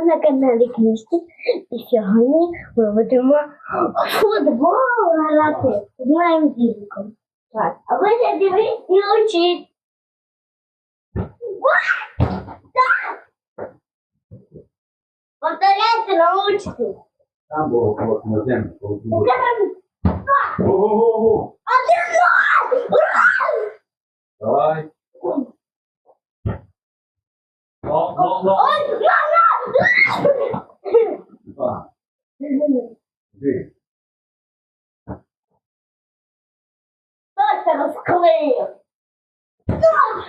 ви на каналі Крісті. І сьогодні ми будемо футбол грати з моїм дідиком. Так, а ви не дивіться і учіть. Повторяйте научки. Там було на землю. Ого-го-го. раз! Давай. Ну, ну, ну. Ой, мама! Два. Три. Хто це розклеїв?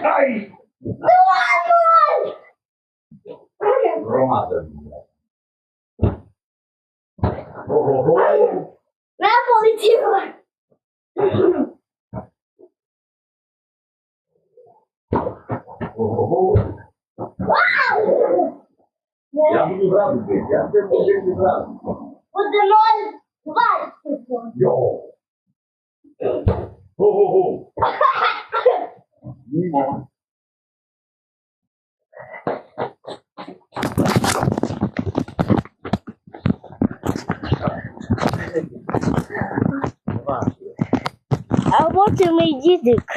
Ай! Давай, Громада. Ого-го. Не полетіла. Ого-го. Я буду грати бити. Я тебе буду грати. Буде ноль двадцять. Йо. Ого-го. Німо. А от і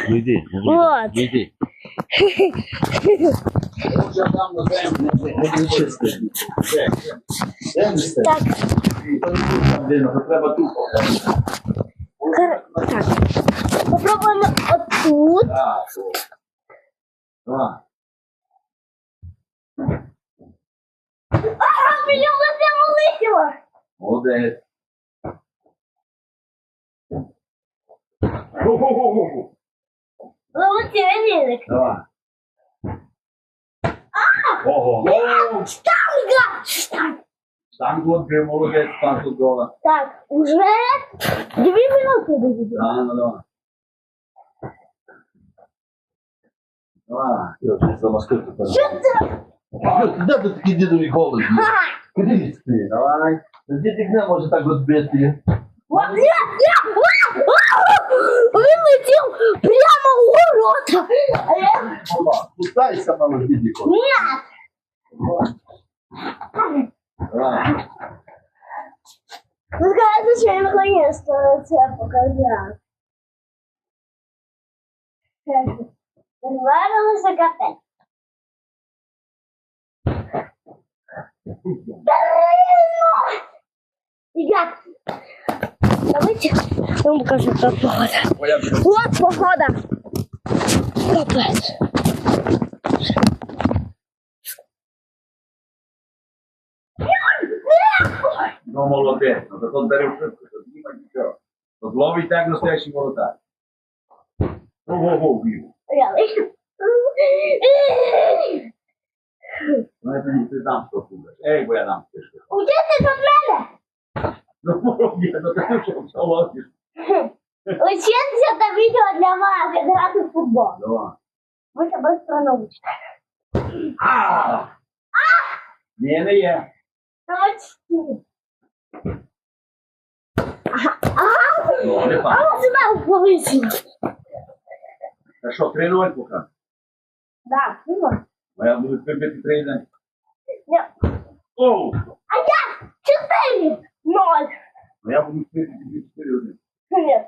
йди, Вот. йди. Я там на землю, не чисто. Де не стає? Так, треба тупо. кр- так. Попробуємо отут. Так. Два. А, мені лице вилетіло. Молодець. Ху-ху-ху-ху. Дідик. Давай. Ого. Штанга! Штанга! Там от би молодець, пан Судова. Так, уже дві минути буде. Да, ну давай. Вже замаскирку Що це? Де ти такий дідовий голос? Куди ти? Давай. Дідик не може так розбити. От я, я, а, а, вилетів прямо у ворота. Пускайся, мало ні. Ну, скажи, що я наконец-то це показав. Зварилося кафе. Ребят, давайте я вам покажу, как погода. Вот погода. Капец. Ну, молодець. Ну, то бери швидко, то зніма нічого. То зловить так настоящий молотар. Ого-го, бів. Ну, это не ти дам що будеш. Ей, бо я дам пішки. Учитесь від мене. Ну, молодець, ну ти що все ловиш. Учиться це відео для вас, як грати в футбол. Давай. Ви це швидко научите. А! Ні, не. Научите. Ага, ага. Ну, не А пан. ось себе повисіло. Та що, 3-0 поки? Так, ну. А я буду прибити 3-1. Ні. Оу! А я чотири. Ноль. А я буду прибити 4-1. Нет.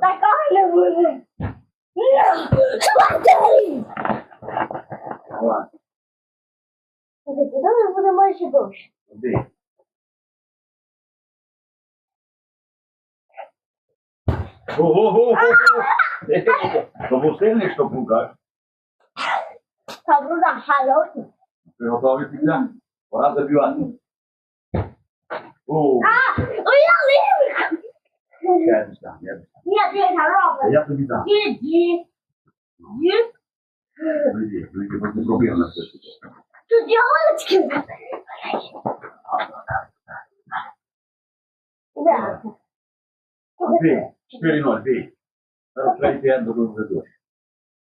Такая не буде. Ні. Чотири. Давай. Слухайте, давай будемо ще довше. Іди. Ого-го-го! То був сильний штовхунка. Та бруда, хороший. Ви готові після? Пора забивати. Оу! А, я ливик. Я не знаю, я не знаю. Нет, я А коробка. Я тобі дам. Иди. Иди. Прийди, прийди, бо ти пробив на все. Тут елочки. Да. Бій, 4-0, бій. Зараз третій ен до ведеш.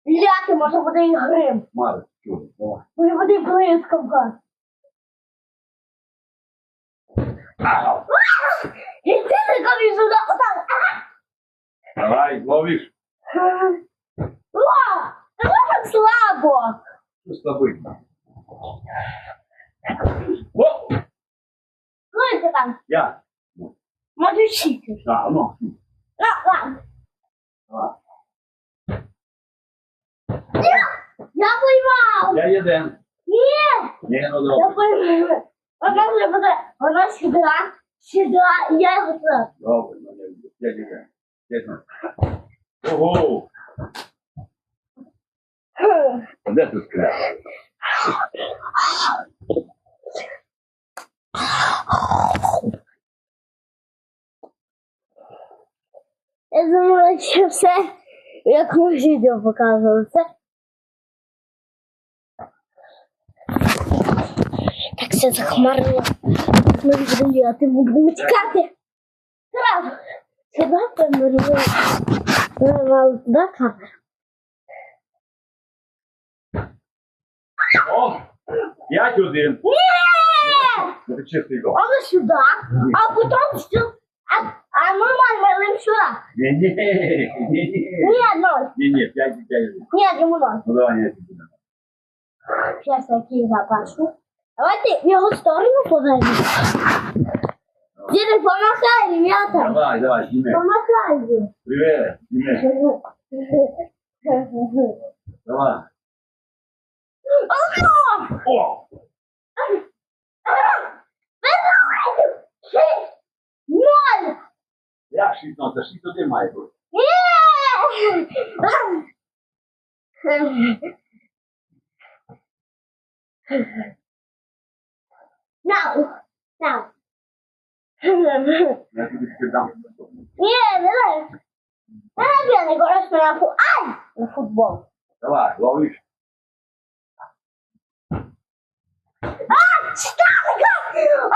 Ляти, може буде і грим. Марик, чули, давай. Може буде і блискавка. І ти такові сюди, отак. Давай, ловиш. О, це так слабо. Що слабий? Давай. Я. Може вчити. Так, ну. Ну, ладно. Давай. Я поймав. Я єдин. Ні. Ні, ну Я поймав. Вона вже буде. Вона сюди. Сюди. І я його тут. Добре, ну я єдин. Я єдин. Єдин. Ого! Де ти скряв? Я думала, що все, як ми відео показували. Це. Так все захмарило. Ми ми будемо тікати. Зразу. Сюди помирили. Вирвали туди камеру. О! П'ять один. Ні! Ну, чистий гол. Вона сюди, а потім сюди. А, а ми маємо сюди. Ні, ні, ні, ні. Ні, ноль. Ні, ні, п'ять, п'ять. Ні, йому ноль. Ну давай, я тобі дам. Сейчас такие запашу. Давайте в его сторону подойдем. Дед, помахай, ребята. Давай, давай, зніми. Помахай. Привет, зніми. Давай. О! Шесть! Ноль! Як шість, ну, це шість один має бути. Now, now. Я тобі тільки дам. Не, давай. Давай я не говорю, что на фу... Ай! На футбол. Давай, ловиш. А! Штанга!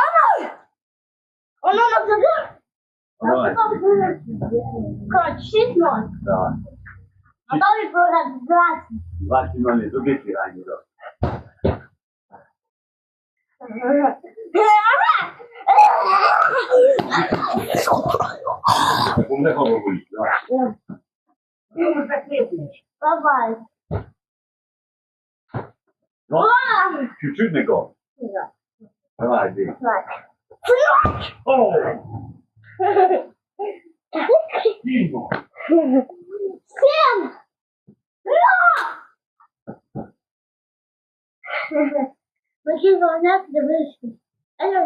Оно! Оно на туда? Давай. Короче, 6-0. Давай. А то і програв 20. কোনটা খবর Tu tues des gars. Vas-y. Porque vão na entrevista. Ela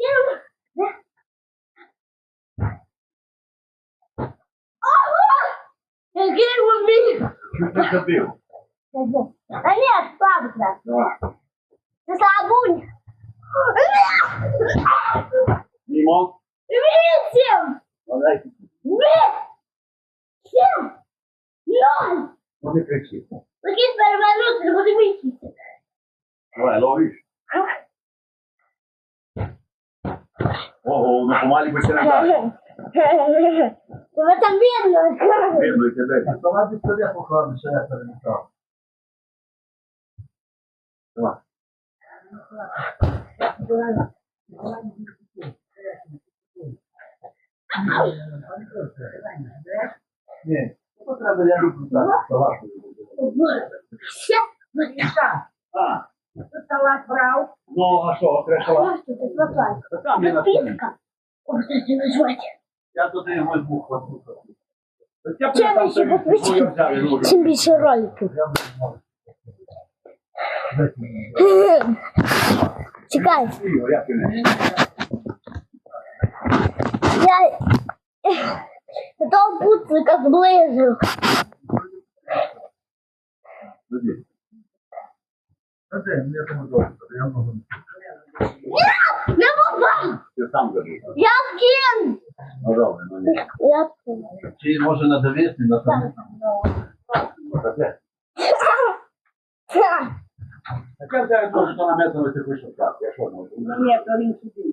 Eu. Oh! Ninguém comigo. O que aconteceu? É a minha fábrica. Você sabe? Limão? Vício! Olha aqui. Vício! Não! Não acredito. Porque espera mais outro, não vou mentir. Какие перевернуты, не буду видеть. Давай, ловиш. Ого, ну помалі би ще не далі. В этом видно. Видно і тебе. Давай пістолет походу, що я перемішав. Давай. Ні, то треба я люблю так. Давай. Все. А, Салат брал. ну а що, треба? Что ты попал? Та Там є на столі. Подписка. Ой, кстати, назвать. Я туди його вухо. Я Чим ще і ложу. Чим більше роликів. Чекай. Не? Я... Я того пуцика зближив. Тоді. Та де, мені тому добре, я можу. Не попав! Ти сам забив. Я кін! Ну добре, ну ні. Я Чи може надавити на там? Та де? Так я взяв то, що наметано ти хочеш так. Я що можу? Ні, то він сюди.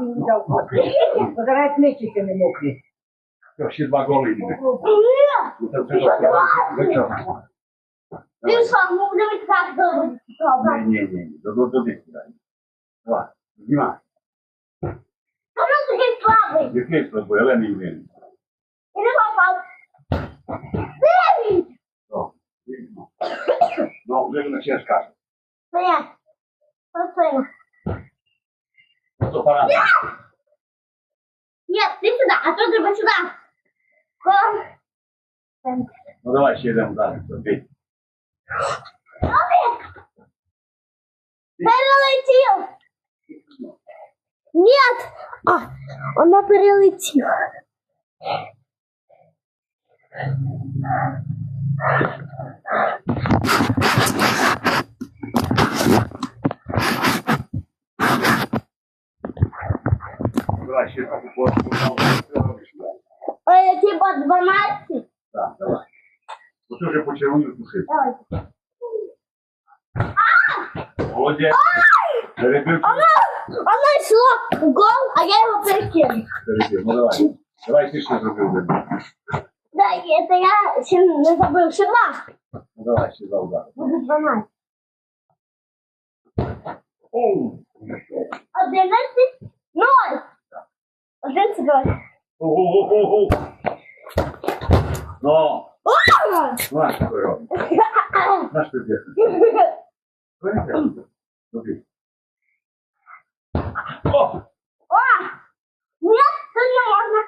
Він взяв кошти. Позирай книжки не мокрі. Ще два голи. Ні! Ну, це все добре. Він що, ну дивись так добре. Ні, ні, ні. До, до, до десь дай. Давай. Знімай. Воно такий слабий. Який тобою, але не вмію. І не попав. Видно. Ну, вже на ще скаже. Стоять. Постойно. апарат. Ні, ти сюди, а то треба сюди. Ком. Ну давай ще йдемо далі. Окей. Перелетів. Нет. А, вона перелетіла. Ой, типа 12. Так, давай. Ну ти вже почервонів тушити. Давай. Молодець. Перебив. Вона йшла в гол, а я його перекину. Перебив. Ну давай. Давай ти ще зробив. Да, це я ще не забив, ще два. Ну давай ще за удар. Буде 12. Оу. 11, 0. 11, 0. Ого-го-го-го. Ну, О! на що ти? На що ти робиш? О! О! Нет, тут не можна.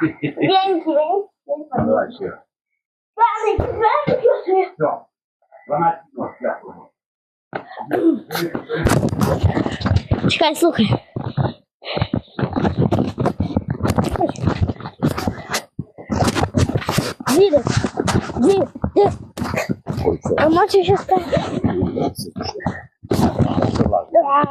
Венки, венки. Давай ще раз. Венки, венки. Все. 12 ног. Дякую. Чекай, слухай. Діда, діда, діда. А мочи сейчас. Давай.